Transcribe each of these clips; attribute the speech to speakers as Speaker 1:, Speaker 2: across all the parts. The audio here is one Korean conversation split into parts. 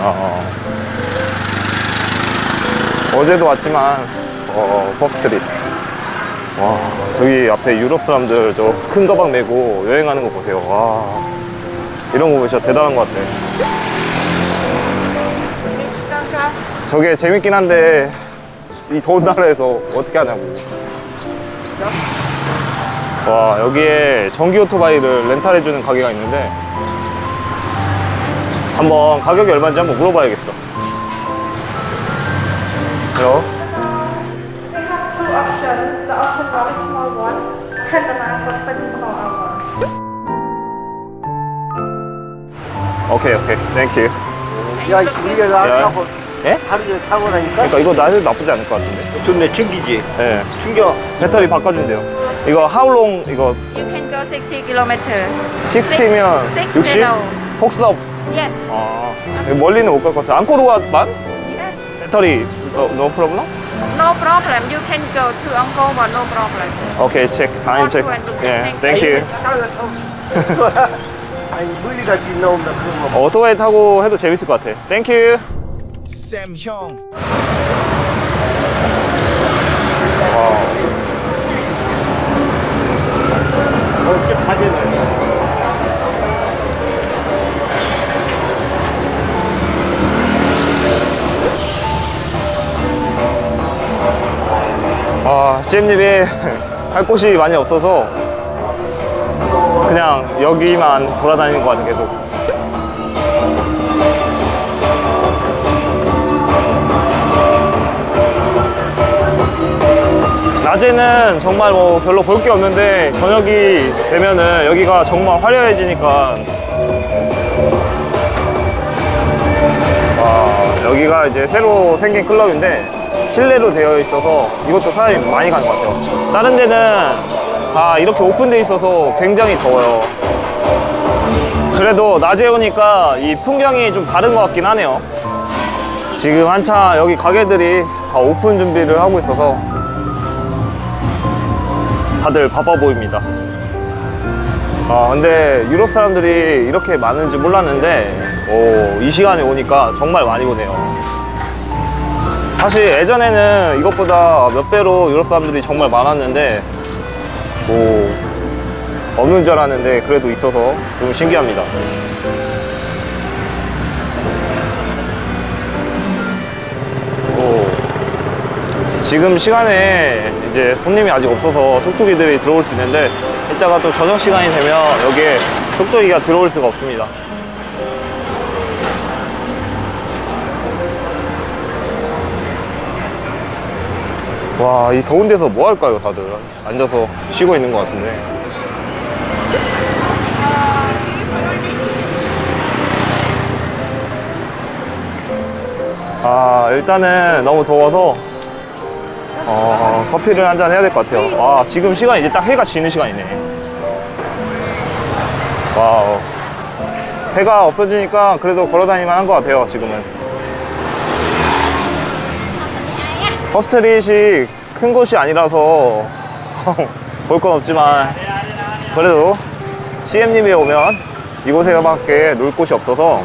Speaker 1: 어, 어제도 왔지만 어, 펍스트릿. 와 저기 앞에 유럽 사람들 저 큰 가방 메고 여행하는 거 보세요. 와. 이런 거 보면 대단한 것 같아. 저게 재밌긴 한데 이 더운 나라에서 어떻게 하냐고. 와 여기에 전기 오토바이를 렌탈해주는 가게가 있는데 한번 가격이 얼마인지 한번 물어봐야겠어 헬로
Speaker 2: We have two options. The option one is small one, 10 banana for 24 hours.
Speaker 1: 오케이 오케이 땡큐
Speaker 3: 야, 우리가
Speaker 1: 야.
Speaker 3: 나하고
Speaker 1: 예?
Speaker 3: 하루 종일 타고 나니까
Speaker 1: 그러니까 이거 나도 나쁘지 않을 것 같은데
Speaker 3: 좋네, 챙기지.
Speaker 1: 예
Speaker 3: 충격.
Speaker 1: 배터리 바꿔준대요 이거 하울롱 이거
Speaker 4: You can go 60 kilometer.
Speaker 1: 60면 60? 폭스업
Speaker 4: Yes.
Speaker 1: 아 멀리는 못 갈 것 같아 앙코르와만?
Speaker 4: Yes.
Speaker 1: 배터리 no, no problem?
Speaker 4: No problem. You can go to Angkor Wat. No problem.
Speaker 1: 오케이 체크 타임 체크 예 땡큐
Speaker 3: 아니, 물리같이 나온다, 그런 거.
Speaker 1: 오토바이 타고 해도 재밌을 것 같아 땡큐
Speaker 5: 쌤 형.
Speaker 1: CM님이 할 곳이 많이 없어서 그냥 여기만 돌아다니는 것 같아, 계속. 낮에는 정말 뭐 별로 볼 게 없는데 저녁이 되면은 여기가 정말 화려해지니까 와, 여기가 이제 새로 생긴 클럽인데 실내로 되어 있어서 이것도 사람이 많이 가는 것 같아요. 다른 데는 다 이렇게 오픈돼 있어서 굉장히 더워요. 그래도 낮에 오니까 이 풍경이 좀 다른 것 같긴 하네요. 지금 한참 여기 가게들이 다 오픈 준비를 하고 있어서 다들 바빠 보입니다. 아, 근데 유럽 사람들이 이렇게 많은 줄 몰랐는데, 오, 이 시간에 오니까 정말 많이 오네요. 사실 예전에는 이것보다 몇 배로 유럽 사람들이 정말 많았는데, 뭐, 없는 줄 알았는데, 그래도 있어서 좀 신기합니다. 오. 지금 시간에 이제 손님이 아직 없어서 톡톡이들이 들어올 수 있는데 이따가 또 저녁 시간이 되면 여기에 톡톡이가 들어올 수가 없습니다. 와, 이 더운 데서 뭐 할까요, 다들? 앉아서 쉬고 있는 것 같은데. 아, 일단은 너무 더워서 어, 커피를 한 잔 해야 될 것 같아요. 아, 지금 시간이 이제 딱 해가 지는 시간이네. 와우. 해가 없어지니까 그래도 걸어 다니만 한 것 같아요, 지금은. 퍼스트릿이 큰 곳이 아니라서 볼 건 없지만 그래도 CM님이 오면 이곳에밖에 놀 곳이 없어서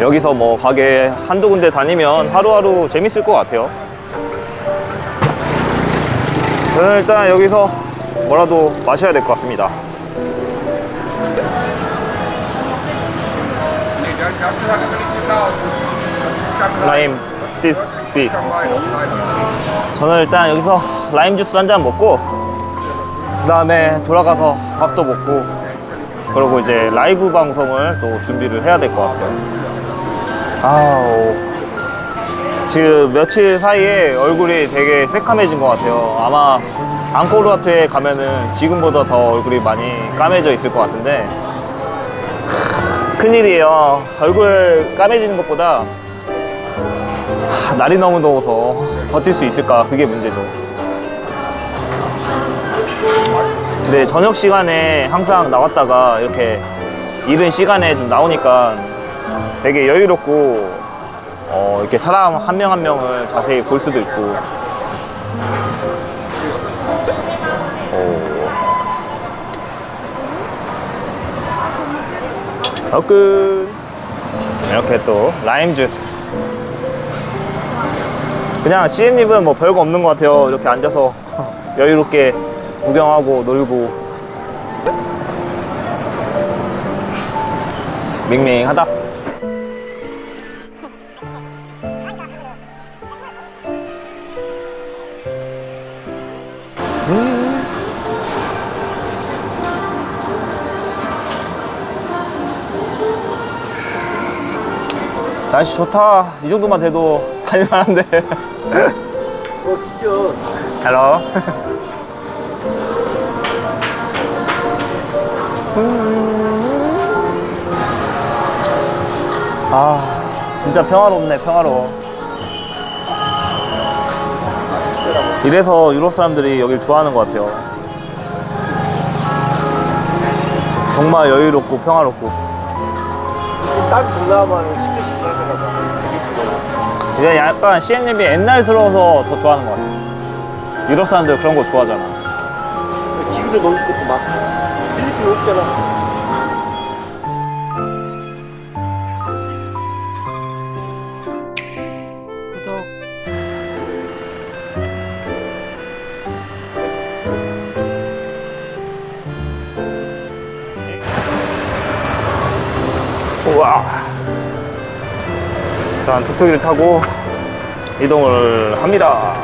Speaker 1: 여기서 뭐 가게 한두 군데 다니면 하루하루 재밌을 것 같아요. 저는 일단 여기서 뭐라도 마셔야 될 것 같습니다. 라임, this, this. 저는 일단 여기서 라임 주스 한 잔 먹고 그 다음에 돌아가서 밥도 먹고 그리고 이제 라이브 방송을 또 준비를 해야 될 것 같아요. 아우 지금 며칠 사이에 얼굴이 되게 새카매진 것 같아요. 아마 앙코르와트에 가면은 지금보다 더 얼굴이 많이 까매져 있을 것 같은데 큰일이에요. 얼굴 까매지는 것보다 하, 날이 너무 더워서 버틸 수 있을까 그게 문제죠. 근데 저녁 시간에 항상 나왔다가 이렇게 이른 시간에 좀 나오니까 되게 여유롭고 어, 이렇게 사람 한 명 한 명을 자세히 볼 수도 있고 어, 끝. 이렇게 또 라임 주스. 그냥 CM립은 뭐 별거 없는 것 같아요. 이렇게 앉아서 여유롭게 구경하고 놀고. 밍밍하다. 날씨 좋다. 이 정도만 돼도 다닐만한데.
Speaker 3: 어, 진짜.
Speaker 1: 헬로. 아, 진짜 평화롭네, 평화로워. 이래서 유럽 사람들이 여길 좋아하는 것 같아요. 정말 여유롭고 평화롭고.
Speaker 3: 딴 동남아
Speaker 1: 이제 약간 CNL이 옛날스러워서 더 좋아하는 것 같아요. 유럽 사람들 그런 거 좋아하잖아.
Speaker 3: 지구도 놀 것도 많고. 필리핀 없잖아.
Speaker 1: 일단 툭툭이를 타고 이동을 합니다.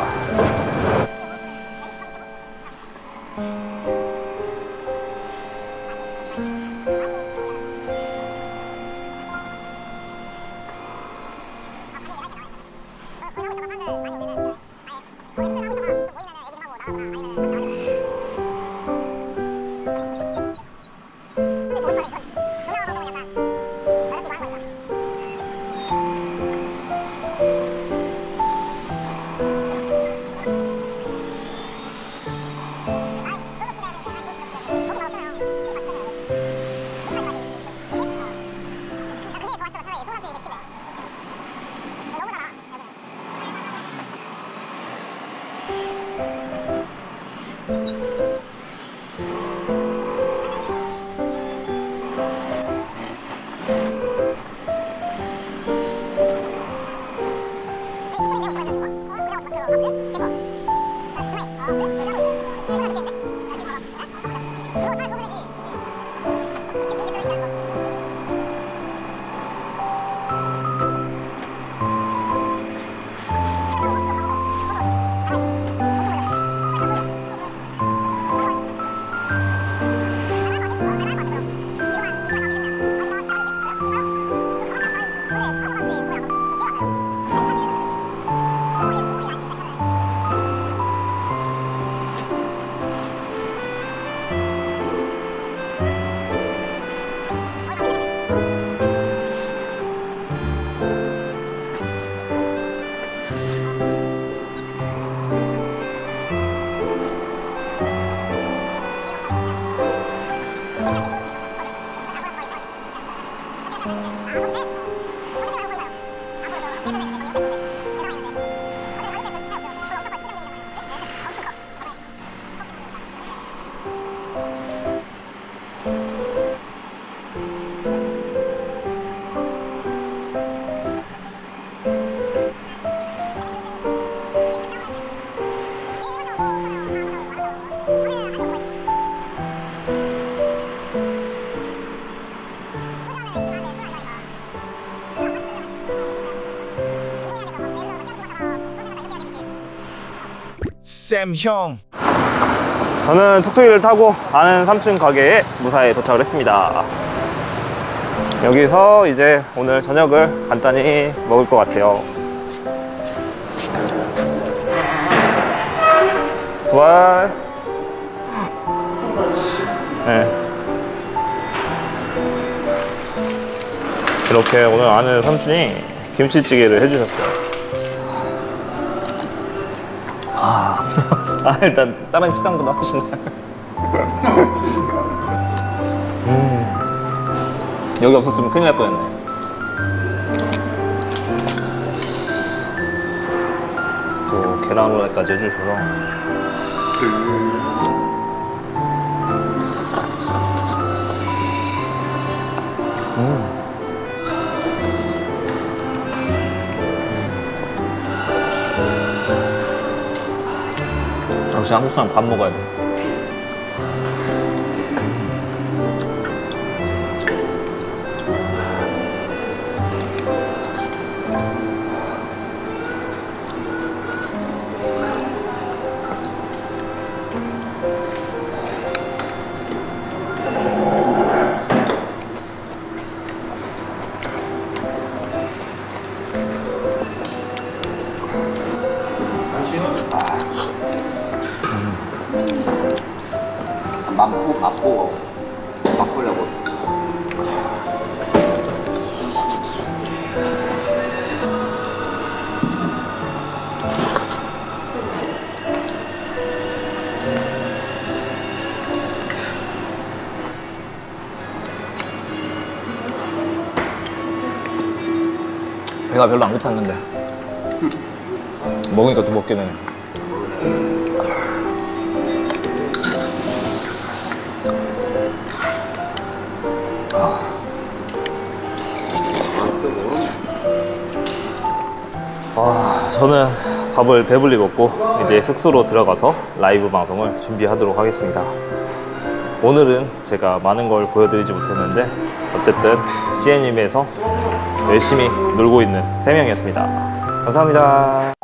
Speaker 1: Thank you. Ha ha ha!
Speaker 5: 쌤 형.
Speaker 1: 저는 툭툭이를 타고 아는 3층 가게에 무사히 도착을 했습니다. 여기서 이제 오늘 저녁을 간단히 먹을 것 같아요. 스왈. 네. 이렇게 오늘 아는 삼촌이 김치찌개를 해주셨어요. 아 일단 다른 식당보다 훨씬 나아요. 음. 여기 없었으면 큰일 날 뻔했네. 또 계란 후라이까지 해주셔서 음. 역시 한국 사람 밥 먹어야 돼. 배가 별로 안 고팠는데 먹으니까 또 먹게 되네. 아, 저는 밥을 배불리 먹고 이제 숙소로 들어가서 라이브 방송을 준비하도록 하겠습니다. 오늘은 제가 많은 걸 보여드리지 못했는데 어쨌든 CN님에서 열심히 놀고 있는 3명이었습니다. 감사합니다.